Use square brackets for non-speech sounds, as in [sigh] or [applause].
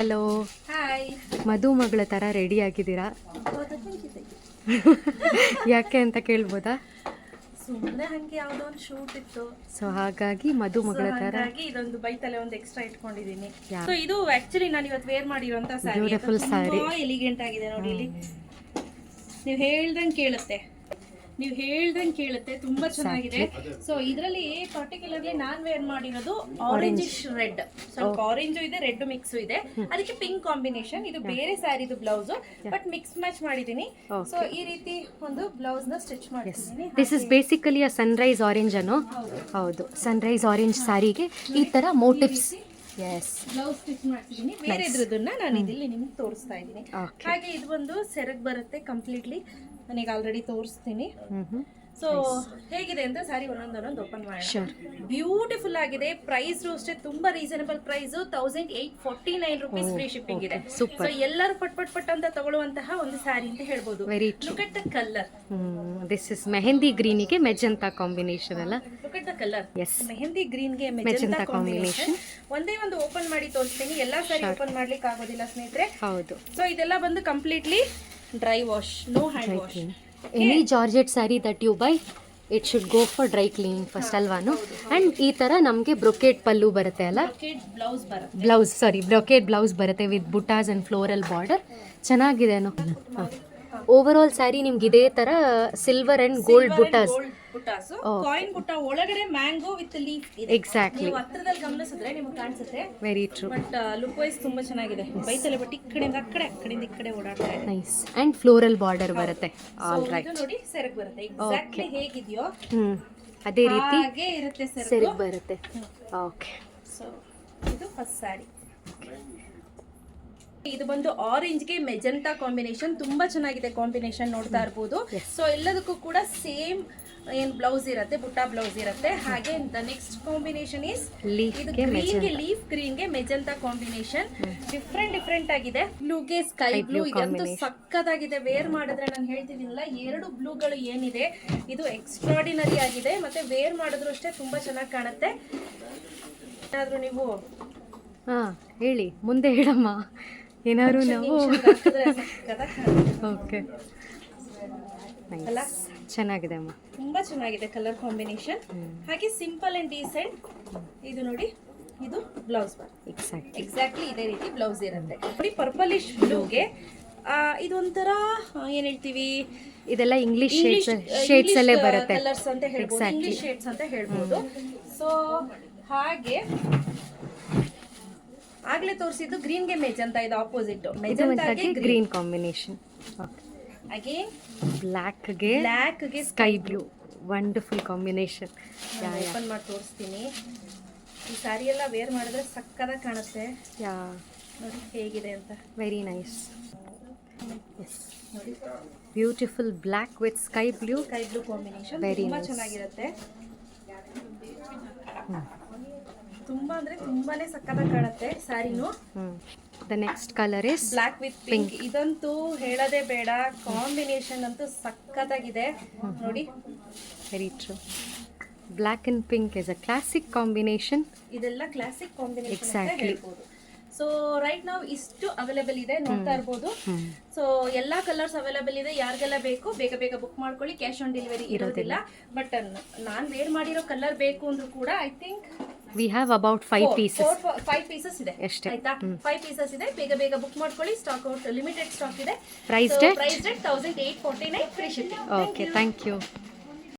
Hello. Hi ಮದುಮಗಳ ತರ ready ಆಗಿದ್ದೀರಾ? ಯಾಕೆ ಅಂತ ಕೇಳ್ಬೋದಾ? ಸುಮ್ಮನೆ ಹಂಗೆ ಯಾವ್ದೋ ಒಂದು ಶೂಟ್ ಇತ್ತು. ಸೊ ಹಾಗಾಗಿ ಮದುಮಗಳ ಮಗಳ ಥರ ಹಾಗಾಗಿ ಇದೊಂದು ಬೈತಲೆ ಒಂದು ಎಕ್ಸ್ಟ್ರಾ ಇಟ್ಕೊಂಡಿದ್ದೀನಿ. ಸೊ ಇದು ಆಕ್ಚುಲಿ ನಾನು ಇವತ್ತು ವೇರ್ ಮಾಡಿರುವಂತ ಸ್ಯಾರಿ Beautiful saree. ಎಲಿಗೆಂಟ್ ಆಗಿದೆ ನೋಡಿ ಇಲ್ಲಿ. ನೀವು ಹೇಳ್ದಂಗೆ ಕೇಳುತ್ತೆ. ನೀವು ಹೇಳ್ದಂಗೆ ಕೇಳುತ್ತೆ ತುಂಬಾ ಚೆನ್ನಾಗಿದೆ. ಸೊ ಇದರಲ್ಲಿ ಪರ್ಟಿಕ್ಯುಲರ್ಲಿ ನಾನ್ ವೇರ್ ಮಾಡಿರೋದು ಆರೆಂಜಿಶ್ ರೆಡ್ ಸ್ವಲ್ಪ ಆರೆಂಜ್ ಇದೆ ರೆಡ್ ಮಿಕ್ಸ್ ಇದೆ. ಅದಕ್ಕೆ ಪಿಂಕ್ ಕಾಂಬಿನೇಷನ್ ಇದು ಬೇರೆ ಸ್ಯಾರಿದು ಬ್ಲೌಸ್ ಬಟ್ ಮಿಕ್ಸ್ ಮ್ಯಾಚ್ ಮಾಡಿದೀನಿ ಸೊ ಈ ರೀತಿ ಒಂದು ಬ್ಲೌಸ್ನ ಸ್ಟಿಚ್ ಮಾಡಿದ್ದೀನಿ this is basically uh sunrise orange ಅನ್ನು. ಹೌದು. ಸನ್ರೈಸ್ ಆರೆಂಜ್ ಸಾರಿಗೆ ಈ ತರ ಮೋಟಿವ್ಸ್ ಎಸ್ ಬ್ಲೌಸ್ ಸ್ಟಿಚ್ ಮಾಡ್ತಿದ್ದೀನಿ. ಬೇರೆ ಇದ್ರದನ್ನ ನಾನು ಇದಿಲ್ಲಿ ನಿಮ್ಗೆ ತೋರಿಸ್ತಾ ಇದ್ದೀನಿ. ಹಾಗೆ ಇದು ಒಂದು ಸೆರಗ್ ಬರುತ್ತೆ ಕಂಪ್ಲೀಟ್ಲಿ ನನಗೆ ಆಲ್ರೆಡಿ ತೋರಿಸ್ತೀನಿ. ಸೊ ಹೇಗಿದೆ ಅಂತ ಸಾರಿ ಒಂದೊಂದು ಒಂದೊಂದು ಓಪನ್ ಮಾಡೋಣ. ಬ್ಯೂಟಿಫುಲ್ ಆಗಿದೆ. ಪ್ರೈಸ್ ಅಷ್ಟೇ ತುಂಬಾ reasonable price thousand eight forty nine rupees free shipping ಇದೆ. ಸೊ ಎಲ್ಲರೂ ಪಟ್ ಪಟ್ ಪಟ್ ಅಂತ ತಗೊಳ್ಳುವಂತಹ ಒಂದು ಸ್ಯಾರಿ ಅಂತ ಹೇಳ್ಬೋದು. Look at the colour this is mehendi ಗ್ರೀನಿಗೆ magenta combination ಅಲ್ಲ? Look at the colour is mehendi ಗ್ರೀನ್ಗೆ magenta. Combination ಒಂದೇ ಒಂದು ಓಪನ್ ಮಾಡಿ ತೋರಿಸ್ತೀನಿ. ಎಲ್ಲಾ ಸಾರಿ ಓಪನ್ ಮಾಡ್ಲಿಕ್ಕೆ ಆಗೋದಿಲ್ಲ ಸ್ನೇಹಿತರೆ. ಹೌದು. ಸೊ ಇದೆಲ್ಲ ಬಂದು completely dry wash no hand wash any georgette saree that you buy it should go for dry cleaning first ಅಲ್ವಾನು? And ಈ ಥರ ನಮಗೆ ಬ್ರೊಕೇಟ್ ಪಲ್ಲು ಬರುತ್ತೆ ಅಲ್ಲ? ಬ್ಲೌಸ್ ಬರುತ್ತೆ. ಬ್ಲೌಸ್ ಸಾರಿ ಬ್ರೊಕೇಟ್ ಬ್ಲೌಸ್ ಬರುತ್ತೆ with butas and floral border ಚೆನ್ನಾಗಿದೆ ಓವರ್ ಆಲ್ ಸ್ಯಾರಿ ನಿಮ್ಗೆ ಇದೇ ತರ silver and gold butas buttas coin butta ಒಳಗಡೆ ಮ್ಯಾಂಗೋ ವಿತ್ ಲೀಫ್ ಇದೆ. ಎಕ್ಸಾಕ್ಟ್ಲಿ ನೀವು ಹತ್ರದಲ್ಲಿ ಗಮನಿಸಿದ್ರೆ ನಿಮ್ಗೆ ಕಾಣಿಸುತ್ತೆ. Very true but look wise ತುಂಬಾ ಚೆನ್ನಾಗಿದೆ. ಬೈತಲೆ ಬಟ್ ಈ ಕಡೆಯಿಂದ ಆ ಕಡೆ ಕಡೆಯಿಂದ ಈ ಕಡೆ ಓಡಾಡ್ತಾ ಇದೆ. ನೈಸ್ ಅಂಡ್ ಫ್ಲೋರಲ್ ಬಾರ್ಡರ್ ಬರುತ್ತೆ. ಆಲ್ ರೈಟ್ ನೋಡಿ ಸೆರಗ್ ಬರುತ್ತೆ. ಎಕ್ಸಾಕ್ಟ್ಲಿ ಹೇಗಿದೆಯೋ ಅದೇ ರೀತಿ ಹಾಗೆ ಇರುತ್ತೆ ಸೆರಗು. ಸೆರಗ್ ಬರುತ್ತೆ. ಓಕೆ ಸೊ ಇದು ಫಸ್ಟ್ ಸ್ಯಾರಿ ಇದು ಬಂದು ಆರೆಂಜ್ಗೆ ಮೆಜೆಂಟಾ ಕಾಂಬಿನೇಷನ್ ತುಂಬಾ ಚೆನ್ನಾಗಿದೆ ಕಾಂಬಿನೇಷನ್ ನೋಡ್ತಾ ಇರ್ಬೋದು. ಸೊ ಎಲ್ಲದಕ್ಕೂ ಕೂಡ ಸೇಮ್ ಏನ್ ಬ್ಲೌಸ್ ಇರುತ್ತೆ ಬುಟ್ಟ ಬ್ಲೌಸ್ ಇರುತ್ತೆ. ಹಾಗೆ ದ ನೆಕ್ಸ್ಟ್ ಕಾಂಬಿನೇಷನ್ ಇಸ್ ಇದು ಲೀಫ್ಗೆ ಗ್ರೀನ್ಗೆ ಲೀಫ್ ಗ್ರೀನ್ಗೆ ಮೆಜೆಂಟಾ ಕಾಂಬಿನೇಷನ್ ಡಿಫ್ರೆಂಟ್ ಡಿಫ್ರೆಂಟ್ ಆಗಿದೆ. ಬ್ಲೂಗೆ ಸ್ಕೈ ಬ್ಲೂ ಇದಂತೂ ಸಕ್ಕತ್ತಾಗಿದೆ ವೇರ್ ಮಾಡಿದ್ರೆ ನಾನು ಹೇಳ್ತಿದ್ದೀನಲ್ಲ ಎರಡು ಬ್ಲೂಗಳು ಏನಿದೆ ಇದು ಎಕ್ಸ್ಟ್ರಾಡಿನರಿ ಆಗಿದೆ. ಮತ್ತೆ ವೇರ್ ಮಾಡಿದ್ರು ಅಷ್ಟೇ ತುಂಬಾ ಚೆನ್ನಾಗಿ ಕಾಣುತ್ತೆ. ಏನಾದ್ರೂ ನೀವು ಹಾ ಹೇಳಿ. ಮುಂದೆ ಹೇಳಮ್ಮ. ಏನಾದ್ರು ನಾವು. ಓಕೆ [laughs] ಅಲ್ಲ? ಚೆನ್ನಾಗಿದೆ ಅಮ್ಮ. ತುಂಬಾ ಚೆನ್ನಾಗಿದೆ ಕಲರ್ ಕಾಂಬಿನೇಷನ್. ಹಾಗೆ ಸಿಂಪಲ್ ಅಂಡ್ ಡೀಸೆಂಟ್. ಇದು ನೋಡಿ ಇದು ಬ್ಲೌಸ್ ಬಾರ್ ಎಕ್ಸಾಕ್ಟ್ ಎಕ್ಸಾಕ್ಟ್ಲಿ ಇದೇ ರೀತಿ ಬ್ಲೌಸ್ ಇರುತ್ತೆ. ನೋಡಿ ಪರ್ಪಲಿಶ್ ಬ್ಲೂಗೆ ಇದೊಂಥರ ಏನ್ ಹೇಳ್ತೀವಿ? ಇದೆಲ್ಲ ಇಂಗ್ಲಿಷ್ ಶೇಡ್ಸ್ ಶೇಡ್ಸ್ ಅಲ್ಲೇ ಬರುತ್ತೆ. ಕಲರ್ಸ್ ಅಂತ ಹೇಳ್ಬೋದು. ಇಂಗ್ಲಿಷ್ ಶೇಡ್ಸ್ ಅಂತ ಹೇಳ್ಬೋದು. ಸೊ ಹಾಗೆ ಆಗ್ಲೇ ತೋರಿಸಿದ್ದು ಗ್ರೀನ್ಗೆ ಮೆಜ್ ಅಂತ ಇದು ಆಪೋಸಿಟ್ ಇದು ಮೆಜೆಂಟಾಗೆ ಗ್ರೀನ್ ಕಾಂಬಿನೇಷನ್ ಅಗೇನ್ ಬ್ಲ್ಯಾಕ್ಗೆ ಬ್ಲ್ಯಾಕ್ಗೆ sky blue wonderful combination open ಮಾಡಿ ತೋರಿಸ್ತೀನಿ. ಈ ಸಾರಿ ಎಲ್ಲ ವೇರ್ ಮಾಡಿದ್ರೆ ಸಕ್ಕದಾಗಿ ಕಾಣುತ್ತೆ. ಯಾ ನೋಡಿ ಹೇಗಿದೆ ಅಂತ. ವೆರಿ ನೈಸ್ ಎಸ್ ನೋಡಿ. Beautiful black with sky blue sky blue combination very ತುಂಬಾ. ಚೆನ್ನಾಗಿರುತ್ತೆ. ತುಂಬಾ ಅಂದ್ರೆ ತುಂಬಾನೇ ಸಕ್ಕತ್ತಾಗಿ ಕಾಣುತ್ತೆ ಸ್ಯಾರಿನು. The next colour is black with pink ಇದಂತೂ ಹೇಳೋದೇ ಬೇಡ. ಕಾಂಬಿನೇಷನ್ ಅಂತೂ ಸಕ್ಕತ್ತಾಗಿದೆ ನೋಡಿ. Very true black and pink is a classic combination ಇದೆಲ್ಲ ಕ್ಲಾಸಿಕ್ ಕಾಂಬಿನೇಷನ್. ಹೇಳ್ಬೋದು. ಸೊ ರೈಟ್ ನಾವು ಇಷ್ಟು ಅವೈಲೇಬಲ್ ಇದೆ. ನೋಡ್ತಾ ಇರ್ಬೋದು. ಸೊ ಎಲ್ಲಾ ಕಲರ್ಸ್ ಅವೈಲೇಬಲ್ ಇದೆ. ಯಾರಿಗೆಲ್ಲ ಬೇಕು ಬೇಗ ಬೇಗ ಬುಕ್ ಮಾಡ್ಕೊಳ್ಳಿ. ಕ್ಯಾಶ್ ಆನ್ ಡೆಲಿವರಿ ಇರೋದಿಲ್ಲ. ಬಟ್ ನಾನು ವೇರ್ ಮಾಡಿರೋ ಕಲರ್ ಬೇಕು ಅಂದ್ರೂ ಕೂಡ I think we have about five pieces five pieces ಇದೆ. ಎಷ್ಟೇ. ಆಯ್ತಾ? ಫೈವ್ ಪೀಸಸ್ ಇದೆ. ಬೇಗ ಬೇಗ ಬುಕ್ ಮಾಡ್ಕೊಳ್ಳಿ. ಸ್ಟಾಕ್ ಔಟ್ ಲಿಮಿಟೆಡ್ ಸ್ಟಾಕ್ ಇದೆ. Price price date thousand eight forty nine free shipping okay thank you